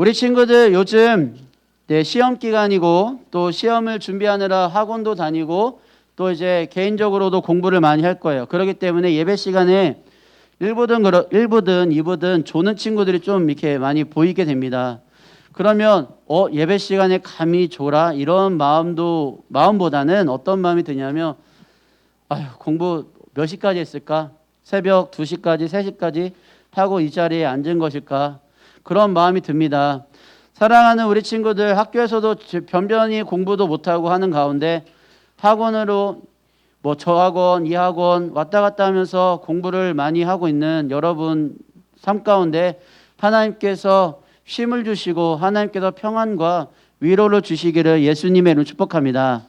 우리 친구들 요즘 네, 시험 기간이고 또 시험을 준비하느라 학원도 다니고 또 이제 개인적으로도 공부를 많이 할 거예요. 그렇기 때문에 예배 시간에 1부든 그러, 1부든 2부든 조는 친구들이 좀 이렇게 많이 보이게 됩니다. 그러면 어 예배 시간에 감히 졸아 이런 마음도 마음보다는 어떤 마음이 드냐면 아유 공부 몇 시까지 했을까? 새벽 2시까지 3시까지 하고 이 자리에 앉은 것일까? 그런 마음이 듭니다. 사랑하는 우리 친구들 학교에서도 변변히 공부도 못하고 하는 가운데 학원으로 뭐 저 학원 이 학원 왔다 갔다 하면서 공부를 많이 하고 있는 여러분 삶 가운데 하나님께서 쉼을 주시고 하나님께서 평안과 위로를 주시기를 예수님의 이름 축복합니다.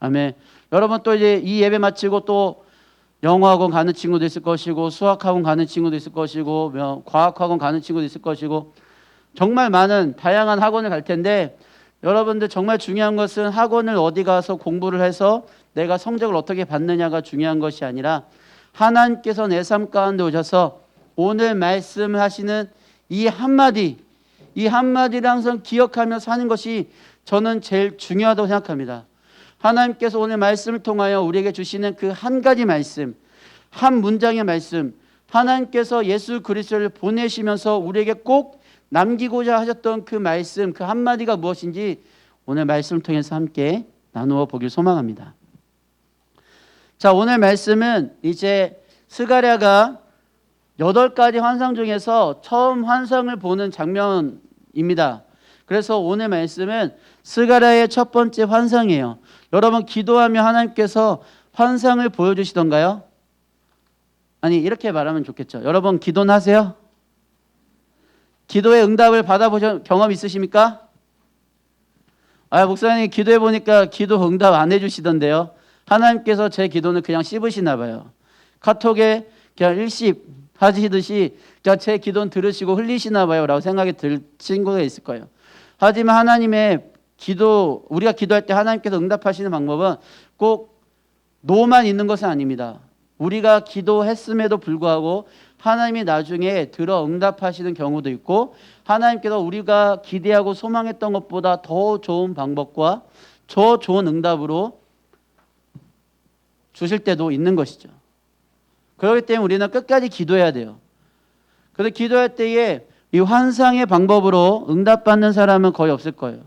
아멘. 여러분 또 이제 이 예배 마치고 또 영어학원 가는 친구도 있을 것이고 수학학원 가는 친구도 있을 것이고 뭐 과학학원 가는 친구도 있을 것이고 정말 많은 다양한 학원을 갈 텐데 여러분들 정말 중요한 것은 학원을 어디 가서 공부를 해서 내가 성적을 어떻게 받느냐가 중요한 것이 아니라 하나님께서 내 삶 가운데 오셔서 오늘 말씀하시는 이 한마디 이 한마디를 항상 기억하며 사는 것이 저는 제일 중요하다고 생각합니다. 하나님께서 오늘 말씀을 통하여 우리에게 주시는 그 한 가지 말씀, 한 문장의 말씀, 하나님께서 예수 그리스도를 보내시면서 우리에게 꼭 남기고자 하셨던 그 말씀, 그 한마디가 무엇인지 오늘 말씀을 통해서 함께 나누어 보길 소망합니다. 자, 오늘 말씀은 이제 스가랴가 여덟 가지 환상 중에서 처음 환상을 보는 장면입니다. 그래서 오늘 말씀은 스가랴의 첫 번째 환상이에요. 여러분 기도하며 하나님께서 환상을 보여주시던가요? 아니 이렇게 말하면 좋겠죠. 여러분 기도는 하세요? 기도의 응답을 받아보신 경험 있으십니까? 아 목사님 기도해 보니까 기도 응답 안 해주시던데요. 하나님께서 제 기도는 그냥 씹으시나 봐요. 카톡에 그냥 일십 하시듯이 제 기도는 들으시고 흘리시나 봐요라고 생각이 들 친구가 있을 거예요. 하지만 하나님의 기도 우리가 기도할 때 하나님께서 응답하시는 방법은 꼭 노만 있는 것은 아닙니다. 우리가 기도했음에도 불구하고 하나님이 나중에 들어 응답하시는 경우도 있고 하나님께서 우리가 기대하고 소망했던 것보다 더 좋은 방법과 더 좋은 응답으로 주실 때도 있는 것이죠. 그렇기 때문에 우리는 끝까지 기도해야 돼요. 그래서 기도할 때에 이 환상의 방법으로 응답받는 사람은 거의 없을 거예요.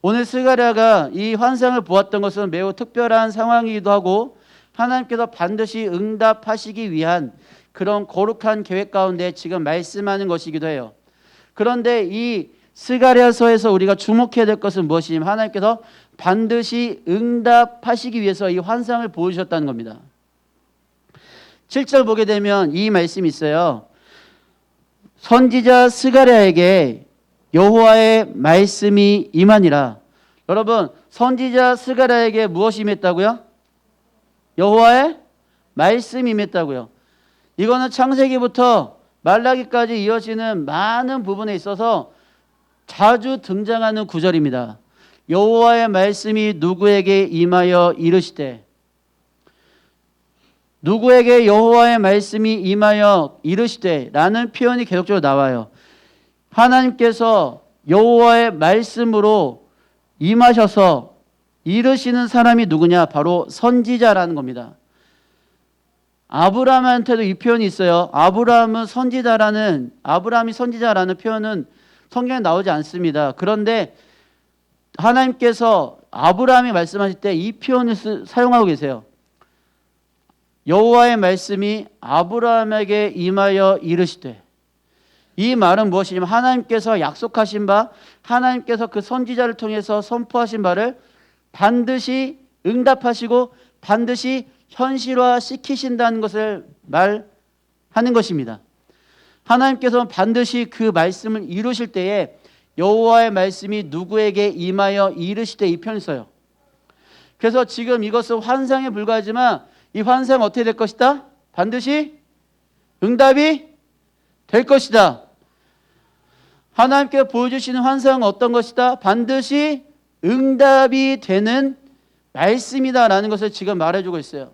오늘 스가랴가 이 환상을 보았던 것은 매우 특별한 상황이기도 하고 하나님께서 반드시 응답하시기 위한 그런 거룩한 계획 가운데 지금 말씀하는 것이기도 해요. 그런데 이 스가랴서에서 우리가 주목해야 될 것은 무엇이냐면 하나님께서 반드시 응답하시기 위해서 이 환상을 보여주셨다는 겁니다. 7절 보게 되면 이 말씀이 있어요. 선지자 스가랴에게 여호와의 말씀이 임하니라. 여러분, 선지자 스가랴에게 무엇이 임했다고요? 여호와의 말씀이 임했다고요. 이거는 창세기부터 말라기까지 이어지는 많은 부분에 있어서 자주 등장하는 구절입니다. 여호와의 말씀이 누구에게 임하여 이르시되 누구에게 여호와의 말씀이 임하여 이르시되라는 표현이 계속적으로 나와요. 하나님께서 여호와의 말씀으로 임하셔서 이르시는 사람이 누구냐? 바로 선지자라는 겁니다. 아브라함한테도 이 표현이 있어요. 아브라함은 선지자라는 아브라함이 선지자라는 표현은 성경에 나오지 않습니다. 그런데 하나님께서 아브라함이 말씀하실 때 이 표현을 쓰, 사용하고 계세요. 여호와의 말씀이 아브라함에게 임하여 이르시되 이 말은 무엇이냐면 하나님께서 약속하신 바 하나님께서 그 선지자를 통해서 선포하신 바를 반드시 응답하시고 반드시 현실화 시키신다는 것을 말하는 것입니다. 하나님께서는 반드시 그 말씀을 이루실 때에 여호와의 말씀이 누구에게 임하여 이르시되 이 편을 써요. 그래서 지금 이것은 환상에 불과하지만 이 환상 어떻게 될 것이다? 반드시 응답이 될 것이다. 하나님께 보여주시는 환상은 어떤 것이다? 반드시 응답이 되는 말씀이다라는 것을 지금 말해주고 있어요.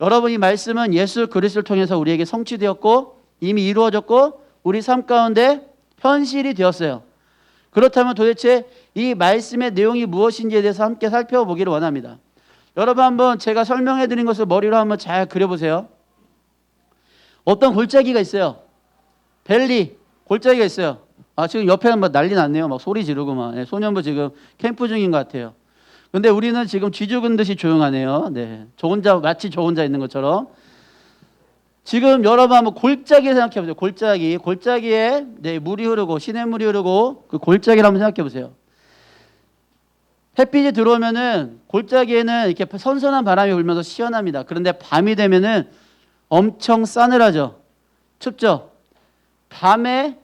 여러분 이 말씀은 예수 그리스도를 통해서 우리에게 성취되었고 이미 이루어졌고 우리 삶 가운데 현실이 되었어요. 그렇다면 도대체 이 말씀의 내용이 무엇인지에 대해서 함께 살펴보기를 원합니다. 여러분 한번 제가 설명해 드린 것을 머리로 한번 잘 그려보세요. 어떤 골짜기가 있어요. 벨리 골짜기가 있어요. 아 지금 옆에 한번 난리 났네요. 막 소리 지르고 막 네, 소년부 지금 캠프 중인 것 같아요. 근데 우리는 지금 쥐 죽은 듯이 조용하네요. 네, 저 혼자 마치 저 혼자 있는 것처럼. 지금 여러분 한번 골짜기 생각해 보세요. 골짜기, 골짜기에 네, 물이 흐르고 시냇물이 흐르고 그 골짜기를 한번 생각해 보세요. 햇빛이 들어오면은 골짜기에는 이렇게 선선한 바람이 불면서 시원합니다. 그런데 밤이 되면은 엄청 싸늘하죠. 춥죠. 밤에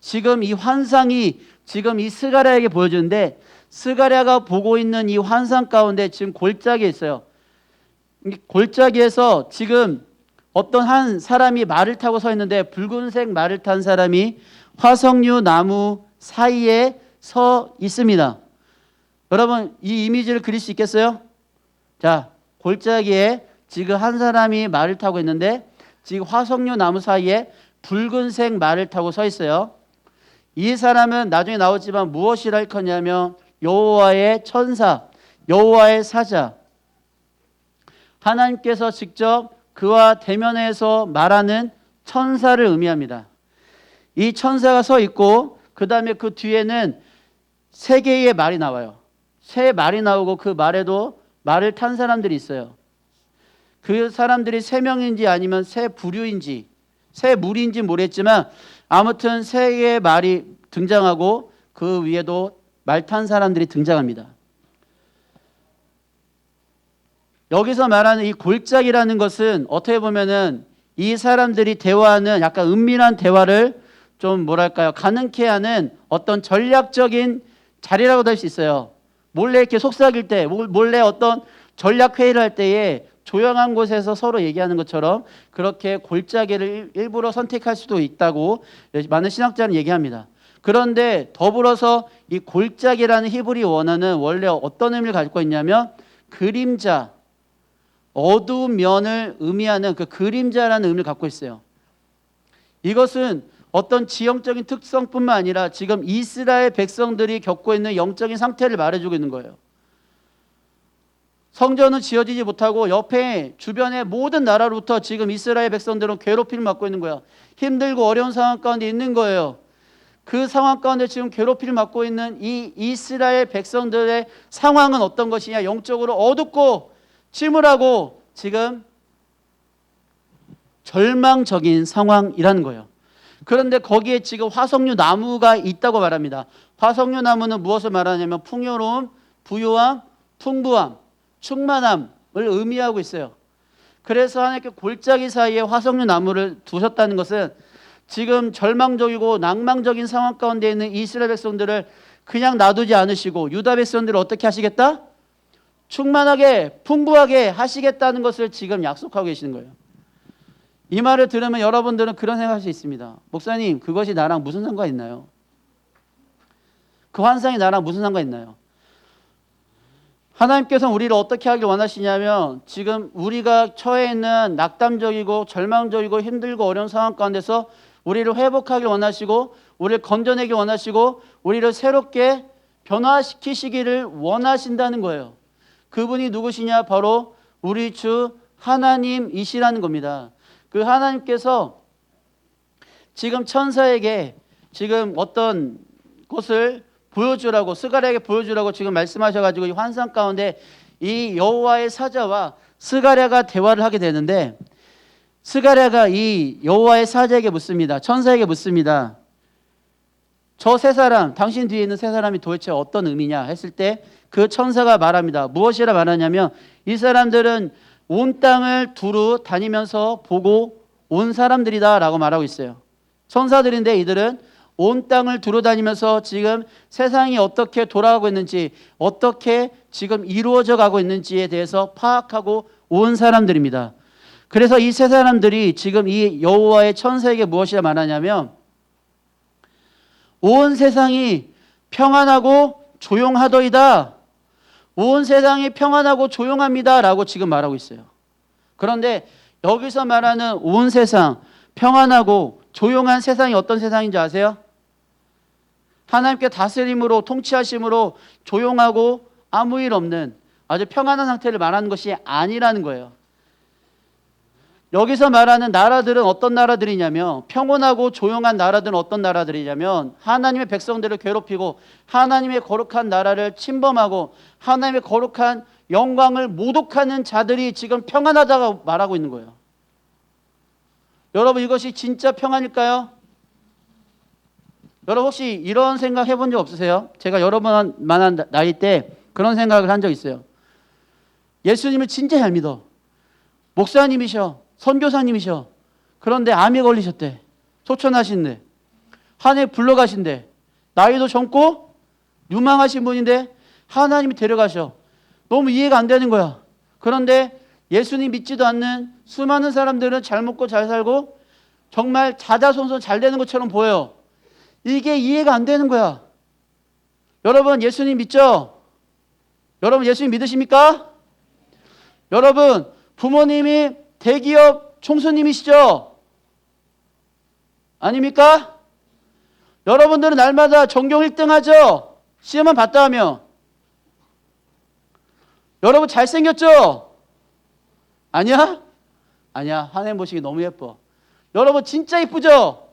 지금 이 환상이 지금 이 스가랴에게 보여주는데 스가랴가 보고 있는 이 환상 가운데 지금 골짜기에 있어요. 이 골짜기에서 지금 어떤 한 사람이 말을 타고 서 있는데 붉은색 말을 탄 사람이 화석류 나무 사이에 서 있습니다. 여러분 이 이미지를 그릴 수 있겠어요? 자 골짜기에 지금 한 사람이 말을 타고 있는데 지금 화석류 나무 사이에 붉은색 말을 타고 서 있어요. 이 사람은 나중에 나오지만 무엇이라 할 거냐면 여호와의 천사, 여호와의 사자. 하나님께서 직접 그와 대면해서 말하는 천사를 의미합니다. 이 천사가 서 있고 그 다음에 그 뒤에는 세 개의 말이 나와요. 세 말이 나오고 그 말에도 말을 탄 사람들이 있어요. 그 사람들이 세 명인지 아니면 세 부류인지 세 무리인지 모르겠지만 아무튼 세 개의 말이 등장하고 그 위에도 말 탄 사람들이 등장합니다. 여기서 말하는 이 골짜기라는 것은 어떻게 보면은 이 사람들이 대화하는 약간 은밀한 대화를 좀 뭐랄까요 가능케 하는 어떤 전략적인 자리라고도 할 수 있어요. 몰래 이렇게 속삭일 때, 몰래 어떤 전략 회의를 할 때에 조용한 곳에서 서로 얘기하는 것처럼 그렇게 골짜기를 일부러 선택할 수도 있다고 많은 신학자는 얘기합니다. 그런데 더불어서 이 골짜기라는 히브리 원어는 원래 어떤 의미를 가지고 있냐면 그림자, 어두운 면을 의미하는 그 그림자라는 의미를 갖고 있어요. 이것은 어떤 지형적인 특성뿐만 아니라 지금 이스라엘 백성들이 겪고 있는 영적인 상태를 말해주고 있는 거예요. 성전은 지어지지 못하고 옆에 주변의 모든 나라로부터 지금 이스라엘 백성들은 괴롭힘을 받고 있는 거야. 힘들고 어려운 상황 가운데 있는 거예요. 그 상황 가운데 지금 괴롭힘을 받고 있는 이 이스라엘 백성들의 상황은 어떤 것이냐? 영적으로 어둡고 침울하고 지금 절망적인 상황이라는 거예요. 그런데 거기에 지금 화석류 나무가 있다고 말합니다. 화석류 나무는 무엇을 말하냐면 풍요로움, 부유함, 풍부함, 충만함을 의미하고 있어요. 그래서 하나님께 골짜기 사이에 화석류 나무를 두셨다는 것은 지금 절망적이고 낭망적인 상황 가운데 있는 이스라엘 백성들을 그냥 놔두지 않으시고 유다 백성들을 어떻게 하시겠다? 충만하게 풍부하게 하시겠다는 것을 지금 약속하고 계시는 거예요. 이 말을 들으면 여러분들은 그런 생각할 수 있습니다. 목사님, 그것이 나랑 무슨 상관 있나요? 그 환상이 나랑 무슨 상관 있나요? 하나님께서 우리를 어떻게 하길 원하시냐면 지금 우리가 처해 있는 낙담적이고 절망적이고 힘들고 어려운 상황 가운데서 우리를 회복하길 원하시고 우리를 건져내길 원하시고 우리를 새롭게 변화시키시기를 원하신다는 거예요. 그분이 누구시냐? 바로 우리 주 하나님이시라는 겁니다. 그 하나님께서 지금 천사에게 지금 어떤 것을 보여주라고 스가랴에게 보여주라고 지금 말씀하셔가지고 이 환상 가운데 이 여호와의 사자와 스가랴가 대화를 하게 되는데 스가랴가 이 여호와의 사자에게 묻습니다. 천사에게 묻습니다. 저 세 사람, 당신 뒤에 있는 세 사람이 도대체 어떤 의미냐 했을 때 그 천사가 말합니다. 무엇이라 말하냐면 이 사람들은 온 땅을 두루 다니면서 보고 온 사람들이다 라고 말하고 있어요. 천사들인데 이들은 온 땅을 두루 다니면서 지금 세상이 어떻게 돌아가고 있는지, 어떻게 지금 이루어져 가고 있는지에 대해서 파악하고 온 사람들입니다. 그래서 이 세 사람들이 지금 이 여호와의 천사에게 무엇이라 말하냐면 온 세상이 평안하고 조용하더이다. 온 세상이 평안하고 조용합니다 라고 지금 말하고 있어요. 그런데 여기서 말하는 온 세상 평안하고 조용한 세상이 어떤 세상인지 아세요? 하나님께 다스림으로 통치하심으로 조용하고 아무 일 없는 아주 평안한 상태를 말하는 것이 아니라는 거예요. 여기서 말하는 나라들은 어떤 나라들이냐면 평온하고 조용한 나라들은 어떤 나라들이냐면 하나님의 백성들을 괴롭히고 하나님의 거룩한 나라를 침범하고 하나님의 거룩한 영광을 모독하는 자들이 지금 평안하다고 말하고 있는 거예요. 여러분 이것이 진짜 평안일까요? 여러분 혹시 이런 생각 해본 적 없으세요? 제가 여러 번 만한 나이 때 그런 생각을 한 적 있어요. 예수님을 진짜 잘 믿어. 목사님이셔. 선교사님이셔. 그런데 암에 걸리셨대. 소천하신데. 한해 불러가신대. 나이도 젊고 유망하신 분인데 하나님이 데려가셔. 너무 이해가 안 되는 거야. 그런데 예수님 믿지도 않는 수많은 사람들은 잘 먹고 잘 살고 정말 자자손손 잘 되는 것처럼 보여요. 이게 이해가 안 되는 거야. 여러분 예수님 믿죠? 여러분 예수님 믿으십니까? 여러분 부모님이 대기업 총수님이시죠? 아닙니까? 여러분들은 날마다 전경 1등 하죠? 시험만 봤다 하면. 여러분 잘생겼죠? 아니야? 아니야. 한해 보시기 너무 예뻐. 여러분 진짜 이쁘죠?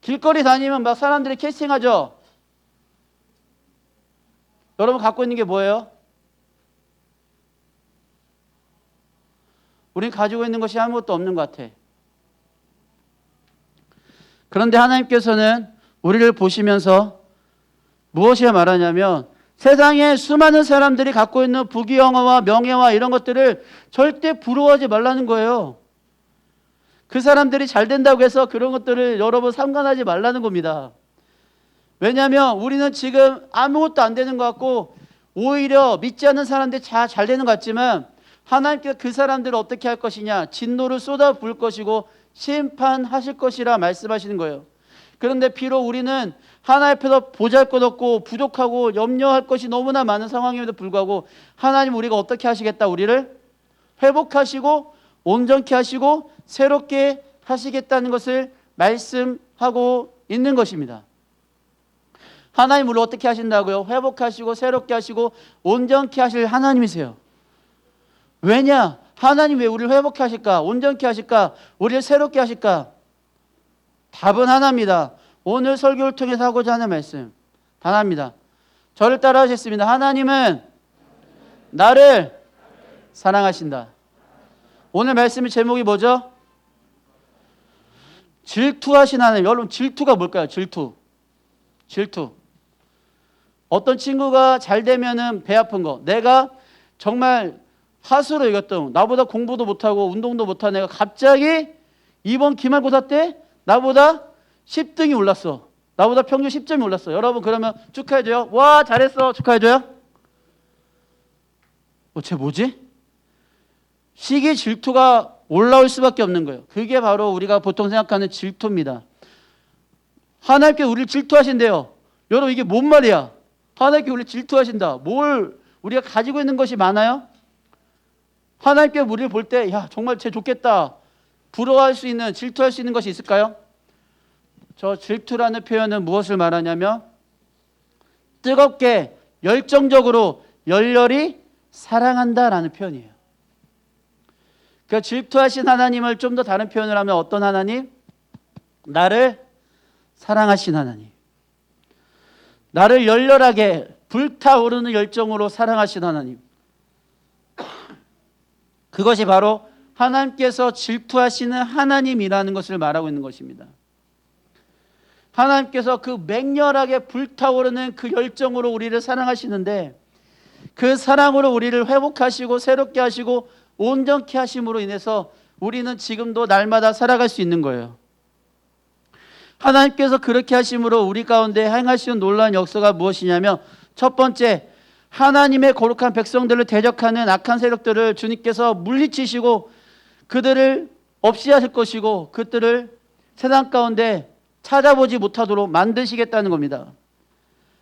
길거리 다니면 막 사람들이 캐스팅하죠? 여러분 갖고 있는 게 뭐예요? 우린 가지고 있는 것이 아무것도 없는 것 같아. 그런데 하나님께서는 우리를 보시면서 무엇이야 말하냐면 세상에 수많은 사람들이 갖고 있는 부귀영화와 명예와 이런 것들을 절대 부러워하지 말라는 거예요. 그 사람들이 잘 된다고 해서 그런 것들을 여러분 상관하지 말라는 겁니다. 왜냐하면 우리는 지금 아무것도 안 되는 것 같고 오히려 믿지 않는 사람들이 다 잘 되는 것 같지만 하나님께서 그 사람들을 어떻게 할 것이냐 진노를 쏟아 부을 것이고 심판하실 것이라 말씀하시는 거예요. 그런데 비록 우리는 하나님 앞에서 보잘것없고 부족하고 염려할 것이 너무나 많은 상황임에도 불구하고 하나님 우리가 어떻게 하시겠다 우리를 회복하시고 온전케 하시고 새롭게 하시겠다는 것을 말씀하고 있는 것입니다. 하나님 우리를 어떻게 하신다고요? 회복하시고 새롭게 하시고 온전케 하실 하나님이세요. 왜냐? 하나님 왜 우리를 회복케 하실까? 온전케 하실까? 우리를 새롭게 하실까? 답은 하나입니다. 오늘 설교를 통해서 하고자 하는 말씀 하나입니다. 저를 따라 하셨습니다. 하나님은 나를 사랑하신다. 오늘 말씀의 제목이 뭐죠? 질투하신 하나님. 여러분 질투가 뭘까요? 질투. 질투. 어떤 친구가 잘 되면은 배 아픈 거. 내가 정말 하수로 이겼던 나보다 공부도 못하고 운동도 못한 애가 갑자기 이번 기말고사 때 나보다 10등이 올랐어. 나보다 평균 10점이 올랐어. 여러분 그러면 축하해줘요. 와 잘했어. 축하해줘요. 어, 쟤 뭐지? 시기 질투가 올라올 수밖에 없는 거예요. 그게 바로 우리가 보통 생각하는 질투입니다. 하나님께 우리를 질투하신대요. 여러분 이게 뭔 말이야? 하나님께 우리를 질투하신다. 뭘 우리가 가지고 있는 것이 많아요? 하나님께 우리를 볼 때 야 정말 쟤 좋겠다. 부러워할 수 있는 질투할 수 있는 것이 있을까요? 저 질투라는 표현은 무엇을 말하냐면 뜨겁게 열정적으로 열렬히 사랑한다 라는 표현이에요. 그 질투하신 하나님을 좀 더 다른 표현을 하면 어떤 하나님? 나를 사랑하신 하나님. 나를 열렬하게 불타오르는 열정으로 사랑하신 하나님. 그것이 바로 하나님께서 질투하시는 하나님이라는 것을 말하고 있는 것입니다. 하나님께서 그 맹렬하게 불타오르는 그 열정으로 우리를 사랑하시는데 그 사랑으로 우리를 회복하시고 새롭게 하시고 온전케 하심으로 인해서 우리는 지금도 날마다 살아갈 수 있는 거예요. 하나님께서 그렇게 하심으로 우리 가운데 행하시는 놀라운 역사가 무엇이냐면 첫 번째 하나님의 거룩한 백성들을 대적하는 악한 세력들을 주님께서 물리치시고 그들을 없이 하실 것이고 그들을 세상 가운데 찾아보지 못하도록 만드시겠다는 겁니다.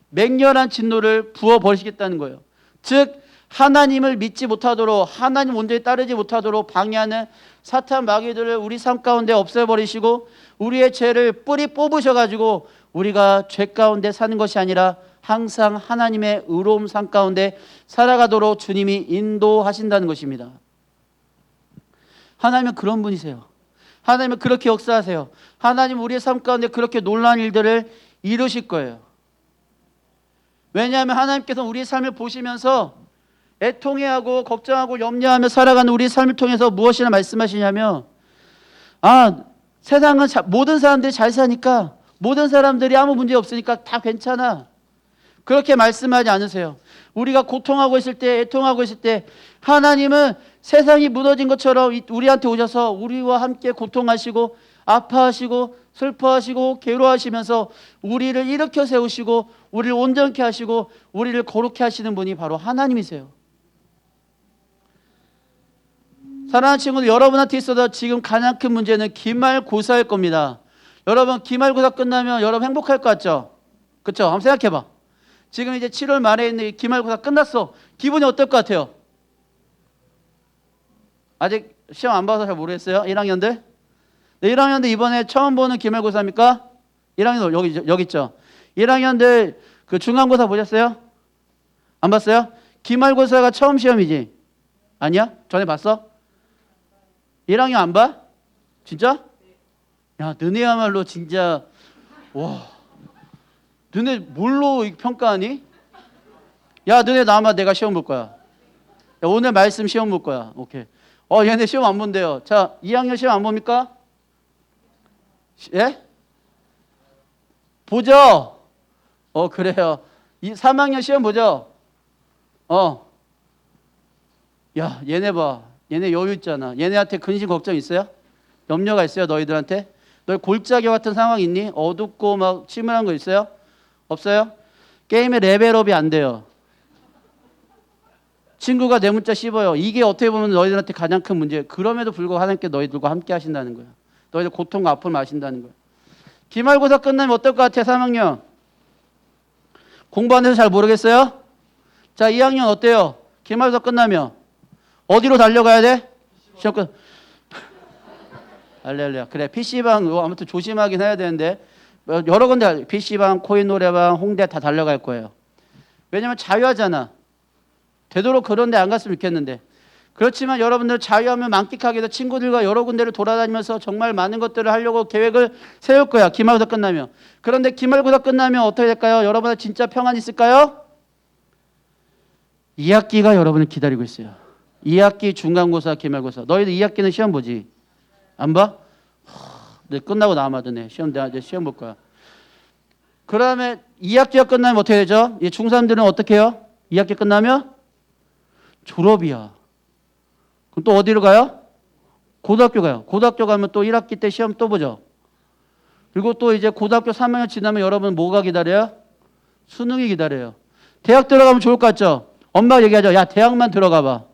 맹렬한 진노를 부어 버리시겠다는 거예요. 즉 하나님을 믿지 못하도록 하나님 온전히 따르지 못하도록 방해하는 사탄 마귀들을 우리 삶 가운데 없애버리시고 우리의 죄를 뿌리 뽑으셔 가지고 우리가 죄 가운데 사는 것이 아니라 항상 하나님의 의로움 삶 가운데 살아가도록 주님이 인도하신다는 것입니다. 하나님은 그런 분이세요. 하나님은 그렇게 역사하세요. 하나님 우리의 삶 가운데 그렇게 놀라운 일들을 이루실 거예요. 왜냐하면 하나님께서 우리의 삶을 보시면서 애통해하고 걱정하고 염려하며 살아가는 우리의 삶을 통해서 무엇이나 말씀하시냐면 아 세상은 자- 모든 사람들이 잘 사니까 모든 사람들이 아무 문제 없으니까 다 괜찮아 그렇게 말씀하지 않으세요 우리가 고통하고 있을 때 애통하고 있을 때 하나님은 세상이 무너진 것처럼 이- 우리한테 오셔서 우리와 함께 고통하시고 아파하시고 슬퍼하시고 괴로워하시면서 우리를 일으켜 세우시고 우리를 온전케 하시고 우리를 거룩케 하시는 분이 바로 하나님이세요. 사랑하는 친구들 여러분한테 있어서 지금 가장 큰 문제는 기말고사일 겁니다. 여러분 기말고사 끝나면 여러분 행복할 것 같죠? 그렇죠? 한번 생각해봐. 지금 이제 7월 말에 있는 이 기말고사 끝났어. 기분이 어떨 것 같아요? 아직 시험 안 봐서 잘 모르겠어요. 1학년들? 네, 1학년들 이번에 처음 보는 기말고사입니까? 1학년 여기 여기 있죠. 1학년들 그 중간고사 보셨어요? 안 봤어요? 기말고사가 처음 시험이지. 아니야? 전에 봤어? 1학년 안 봐? 진짜? 야, 너네야말로 진짜 와. 너네 뭘로 이 평가하니? 야, 너네 나마 내가 시험 볼 거야. 야, 오늘 말씀 시험 볼 거야. 오케이. 어, 얘네 시험 안 본대요. 자, 2학년 시험 안 봅니까? 시- 예? 보죠. 어, 그래요. 이 3학년 시험 보죠. 어. 야, 얘네 봐. 얘네 여유 있잖아. 얘네한테 근심 걱정 있어요? 염려가 있어요, 너희들한테? 너희 골짜기 같은 상황 있니? 어둡고 막 침울한 거 있어요? 없어요? 게임의 레벨업이 안 돼요. 친구가 내 문자 씹어요. 이게 어떻게 보면 너희들한테 가장 큰 문제예요. 그럼에도 불구하고 하나님께 너희들과 함께 하신다는 거예요. 너희들 고통과 아픔을 아신다는 거예요. 기말고사 끝나면 어떨 것 같아, 3학년? 공부 안 해서 잘 모르겠어요? 자, 2학년 어때요? 기말고사 끝나면 어디로 달려가야 돼? 시험 끝. 알렐루야. 그래, PC방 이거 아무튼 조심하긴 해야 되는데 어, 여러 군데 PC방, 코인 노래방, 홍대 다 달려갈 거예요. 왜냐면 자유하잖아. 되도록 그런 데 안 갔으면 좋겠는데. 그렇지만 여러분들 자유하면 만끽하게 돼 친구들과 여러 군데를 돌아다니면서 정말 많은 것들을 하려고 계획을 세울 거야. 기말고사 끝나면. 그런데 기말고사 끝나면 어떻게 될까요? 여러분들 진짜 평안 있을까요? 2학기가 여러분을 기다리고 있어요. 2학기 중간고사, 기말고사. 너희들 2학기는 시험 보지? 안 봐? 끝나고 남아드네. 시험 내가 이제 시험 볼 거야. 그 다음에 2학기가 끝나면 어떻게 되죠? 이 중3들은 어떻게 해요? 2학기 끝나면 졸업이야. 그럼 또 어디로 가요? 고등학교 가요. 고등학교 가면 또 1학기 때 시험 또 보죠. 그리고 또 이제 고등학교 3학년 지나면 여러분 뭐가 기다려요? 수능이 기다려요. 대학 들어가면 좋을 것 같죠? 엄마가 얘기하죠. 야, 대학만 들어가 봐.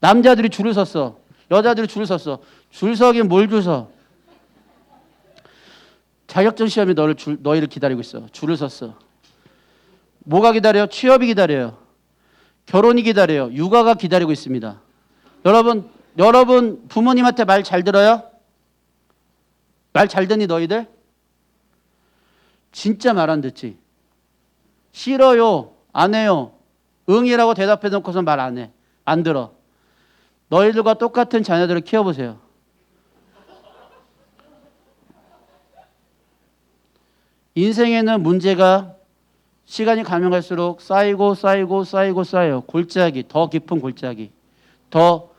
남자들이 줄을 섰어. 여자들이 줄을 섰어. 줄 서긴 뭘 줄 서? 자격증 시험이 너를 줄, 너희를 기다리고 있어. 줄을 섰어. 뭐가 기다려요? 취업이 기다려요. 결혼이 기다려요. 육아가 기다리고 있습니다. 여러분, 여러분 부모님한테 말 잘 들어요? 말 잘 듣니 너희들? 진짜 말 안 듣지. 싫어요. 안 해요. 응이라고 대답해 놓고서 말 안 해. 안 들어. 너희들과 똑같은 자녀들을 키워보세요. 인생에는 문제가 시간이 가면 갈수록 쌓이고 쌓이고 쌓이고 쌓여요. 골짜기, 더 깊은 골짜기. 더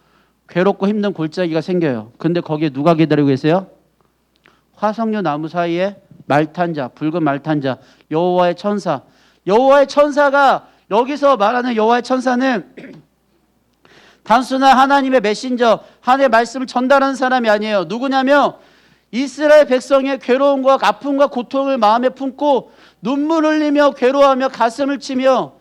괴롭고 힘든 골짜기가 생겨요. 근데 거기에 누가 기다리고 계세요? 화석류 나무 사이에 말탄 자, 붉은 말탄 자, 여호와의 천사. 여호와의 천사가 여기서 말하는 여호와의 천사는 단순한 하나님의 메신저, 하나님의 말씀을 전달하는 사람이 아니에요. 누구냐면 이스라엘 백성의 괴로움과 아픔과 고통을 마음에 품고 눈물 흘리며 괴로워하며 가슴을 치며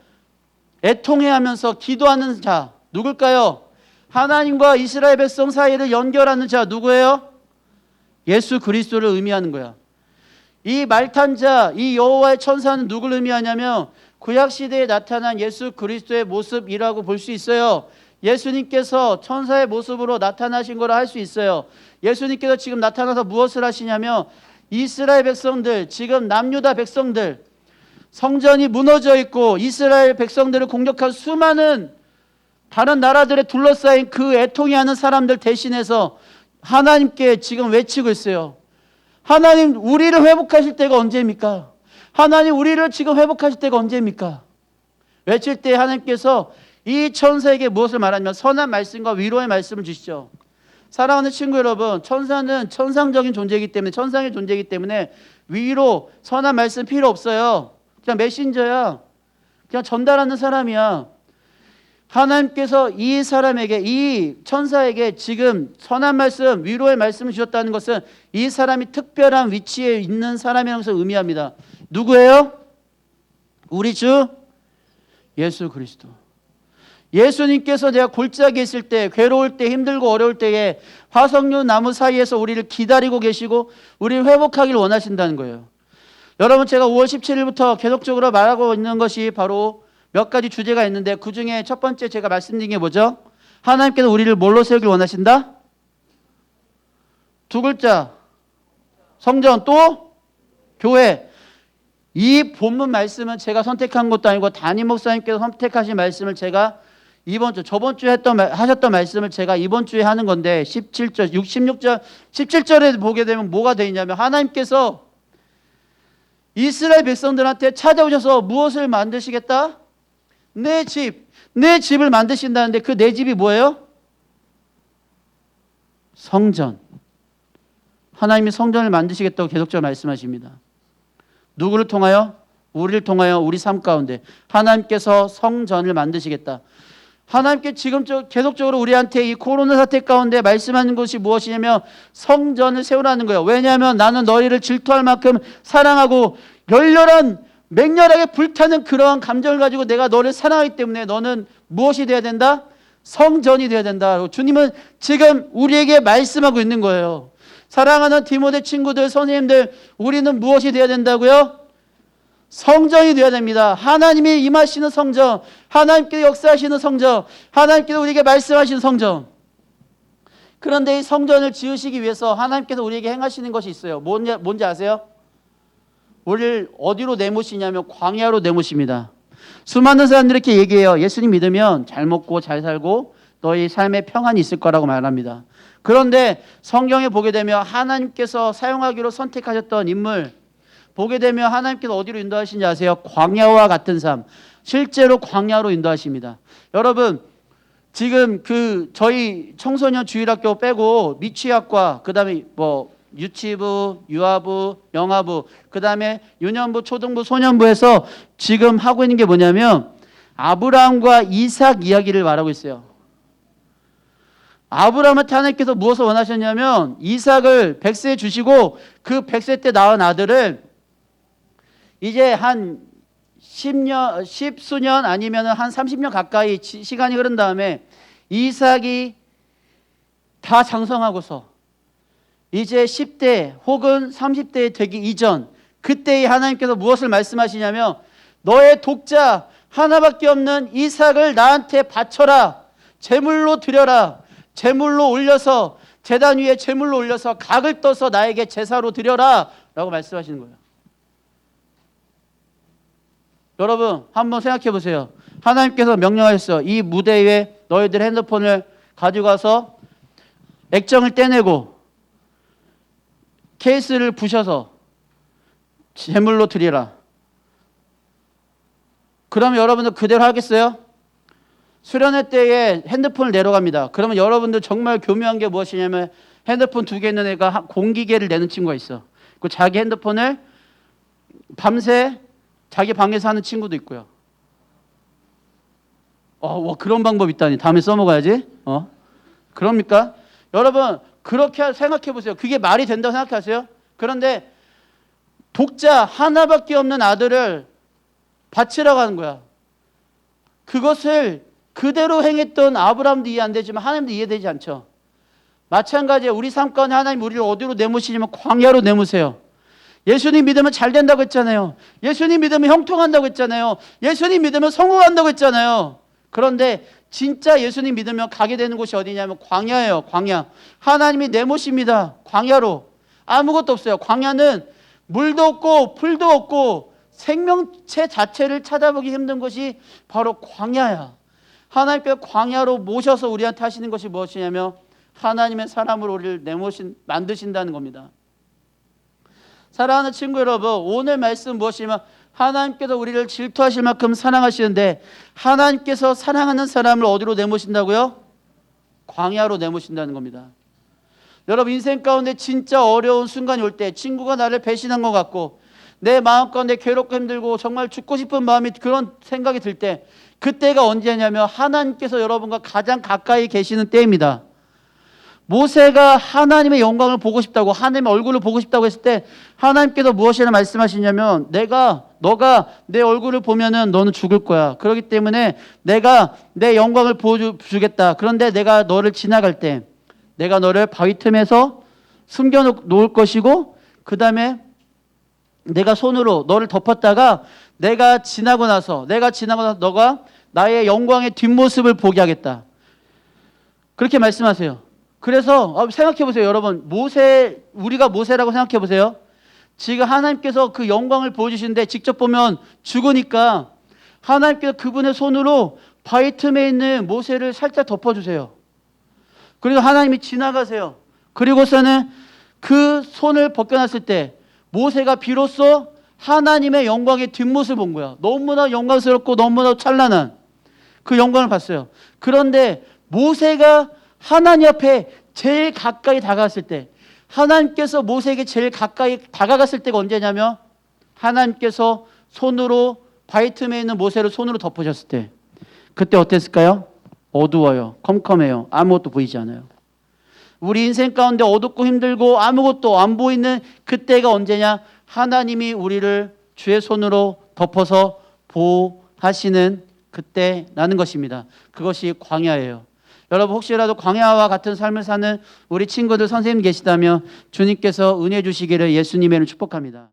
애통해하면서 기도하는 자 누굴까요? 하나님과 이스라엘 백성 사이를 연결하는 자 누구예요? 예수 그리스도를 의미하는 거야. 이 말탄자, 이 여호와의 천사는 누굴 의미하냐면 구약 시대에 나타난 예수 그리스도의 모습이라고 볼 수 있어요. 예수님께서 천사의 모습으로 나타나신 거라 할 수 있어요. 예수님께서 지금 나타나서 무엇을 하시냐면 이스라엘 백성들, 지금 남유다 백성들, 성전이 무너져 있고 이스라엘 백성들을 공격한 수많은 다른 나라들에 둘러싸인 그 애통해하는 사람들 대신해서 하나님께 지금 외치고 있어요. 하나님 우리를 회복하실 때가 언제입니까? 하나님 우리를 지금 회복하실 때가 언제입니까? 외칠 때 하나님께서 이 천사에게 무엇을 말하냐면 선한 말씀과 위로의 말씀을 주시죠. 사랑하는 친구 여러분, 천사는 천상적인 존재이기 때문에 천상의 존재이기 때문에 위로 선한 말씀 필요 없어요. 그냥 메신저야. 그냥 전달하는 사람이야. 하나님께서 이 사람에게 이 천사에게 지금 선한 말씀, 위로의 말씀을 주셨다는 것은 이 사람이 특별한 위치에 있는 사람이라는 것을 의미합니다. 누구예요? 우리 주 예수 그리스도. 예수님께서 내가 골짜기에 있을 때, 괴로울 때, 힘들고 어려울 때에 화석류 나무 사이에서 우리를 기다리고 계시고 우리를 회복하길 원하신다는 거예요. 여러분 제가 5월 17일부터 계속적으로 말하고 있는 것이 바로 몇 가지 주제가 있는데 그 중에 첫 번째 제가 말씀드린 게 뭐죠? 하나님께서 우리를 뭘로 세우길 원하신다? 두 글자. 성전 또 교회. 이 본문 말씀은 제가 선택한 것도 아니고 담임 목사님께서 선택하신 말씀을 제가 이번 주 저번 주에 했던 말- 하셨던 말씀을 제가 이번 주에 하는 건데 17절 66절 17절에 보게 되면 뭐가 되어 있냐면 하나님께서 이스라엘 백성들한테 찾아오셔서 무엇을 만드시겠다? 내 집, 내 집을 만드신다는데 그 내 집이 뭐예요? 성전. 하나님이 성전을 만드시겠다고 계속적으로 말씀하십니다. 누구를 통하여? 우리를 통하여 우리 삶 가운데 하나님께서 성전을 만드시겠다. 하나님께 지금 저- 계속적으로 우리한테 이 코로나 사태 가운데 말씀하는 것이 무엇이냐면 성전을 세우라는 거예요. 왜냐하면 나는 너희를 질투할 만큼 사랑하고 열렬한 맹렬하게 불타는 그러한 감정을 가지고 내가 너를 사랑하기 때문에 너는 무엇이 되어야 된다? 성전이 되어야 된다. 주님은 지금 우리에게 말씀하고 있는 거예요. 사랑하는 디모데 친구들, 선생님들, 우리는 무엇이 되어야 된다고요? 성전이 되어야 됩니다. 하나님이 임하시는 성전, 하나님께 역사하시는 성전, 하나님께서 우리에게 말씀하시는 성전. 그런데 이 성전을 지으시기 위해서 하나님께서 우리에게 행하시는 것이 있어요. 뭔지, 뭔지 아세요? 우리를 어디로 내모시냐면 광야로 내모십니다. 수많은 사람들이 이렇게 얘기해요. 예수님 믿으면 잘 먹고 잘 살고 너희 삶에 평안이 있을 거라고 말합니다. 그런데 성경에 보게 되면 하나님께서 사용하기로 선택하셨던 인물 보게 되면 하나님께서 어디로 인도하시는지 아세요? 광야와 같은 삶. 실제로 광야로 인도하십니다. 여러분 지금 그 저희 청소년 주일학교 빼고 미취학과 그다음에 뭐 유치부, 유아부, 영아부, 그다음에 유년부, 초등부, 소년부에서 지금 하고 있는 게 뭐냐면 아브라함과 이삭 이야기를 말하고 있어요. 아브라함한테 하나님께서 무엇을 원하셨냐면 이삭을 백세 주시고 그 백세 때 낳은 아들을 이제 한 10년, 10수년 아니면 한 30년 가까이 지- 시간이 흐른 다음에 이삭이 다 장성하고서 이제 10대 혹은 30대 되기 이전 그때에 하나님께서 무엇을 말씀하시냐면 너의 독자 하나밖에 없는 이삭을 나한테 바쳐라. 제물로 드려라. 제물로 올려서 제단 위에 제물로 올려서 각을 떠서 나에게 제사로 드려라. 라고 말씀하시는 거예요 여러분 한번 생각해 보세요 하나님께서 명령하셨어 이 무대 위에 너희들 핸드폰을 가지고 가서 액정을 떼내고 케이스를 부셔서 제물로 드리라. 그러면 여러분들 그대로 하겠어요? 수련회 때에 핸드폰을 내려갑니다. 그러면 여러분들 정말 교묘한 게 무엇이냐면 핸드폰 두 개 있는 애가 한- 공기계를 내는 친구가 있어. 그 자기 핸드폰을 밤새 자기 방에서 하는 친구도 있고요. 어, 와, 그런 방법 있다니. 다음에 써먹어야지. 어? 그럽니까? 여러분, 그렇게 생각해 보세요. 그게 말이 된다고 생각하세요? 그런데 독자 하나밖에 없는 아들을 바치라고 하는 거야. 그것을 그대로 행했던 아브라함도 이해 안 되지만 하나님도 이해되지 않죠. 마찬가지에 우리 삶 가운데 하나님 우리를 어디로 내모시냐면 광야로 내모세요. 예수님 믿으면 잘 된다고 했잖아요. 예수님 믿으면 형통한다고 했잖아요. 예수님 믿으면 성공한다고 했잖아요. 그런데 진짜 예수님 믿으면 가게 되는 곳이 어디냐면 광야예요. 광야. 하나님이 내 모십니다. 광야로. 아무것도 없어요. 광야는 물도 없고 풀도 없고 생명체 자체를 찾아보기 힘든 것이 바로 광야야. 하나님께서 광야로 모셔서 우리한테 하시는 것이 무엇이냐면 하나님의 사람으로 우리를 내모신 만드신다는 겁니다. 사랑하는 친구 여러분, 오늘 말씀 무엇이냐면 하나님께서 우리를 질투하실 만큼 사랑하시는데 하나님께서 사랑하는 사람을 어디로 내모신다고요? 광야로 내모신다는 겁니다. 여러분 인생 가운데 진짜 어려운 순간이 올 때 친구가 나를 배신한 것 같고 내 마음 가운데 괴롭고 힘들고 정말 죽고 싶은 마음이 그런 생각이 들 때 그때가 언제냐면 하나님께서 여러분과 가장 가까이 계시는 때입니다. 모세가 하나님의 영광을 보고 싶다고 하나님의 얼굴을 보고 싶다고 했을 때 하나님께서 무엇이라 말씀하시냐면 내가 너가 내 얼굴을 보면은 너는 죽을 거야. 그렇기 때문에 내가 내 영광을 보여주겠다. 그런데 내가 너를 지나갈 때 내가 너를 바위 틈에서 숨겨 놓을 것이고 그 다음에 내가 손으로 너를 덮었다가 내가 지나고 나서 내가 지나고 나서 너가 나의 영광의 뒷모습을 보게 하겠다. 그렇게 말씀하세요. 그래서 생각해 보세요, 여러분. 모세 우리가 모세라고 생각해 보세요. 지금 하나님께서 그 영광을 보여주시는데 직접 보면 죽으니까 하나님께서 그분의 손으로 바위 틈에 있는 모세를 살짝 덮어주세요. 그리고 하나님이 지나가세요. 그리고서는 그 손을 벗겨놨을 때 모세가 비로소 하나님의 영광의 뒷모습을 본 거야. 너무나 영광스럽고 너무나 찬란한 그 영광을 봤어요. 그런데 모세가 하나님 앞에 제일 가까이 다가갔을 때 하나님께서 모세에게 제일 가까이 다가갔을 때가 언제냐면 하나님께서 손으로 바위 틈에 있는 모세를 손으로 덮으셨을 때 그때 어땠을까요? 어두워요. 컴컴해요. 아무것도 보이지 않아요. 우리 인생 가운데 어둡고 힘들고 아무것도 안 보이는 그때가 언제냐? 하나님이 우리를 주의 손으로 덮어서 보호하시는 그때라는 것입니다. 그것이 광야예요. 여러분 혹시라도 광야와 같은 삶을 사는 우리 친구들 선생님 계시다면 주님께서 은혜 주시기를 예수님의 이름으로 축복합니다.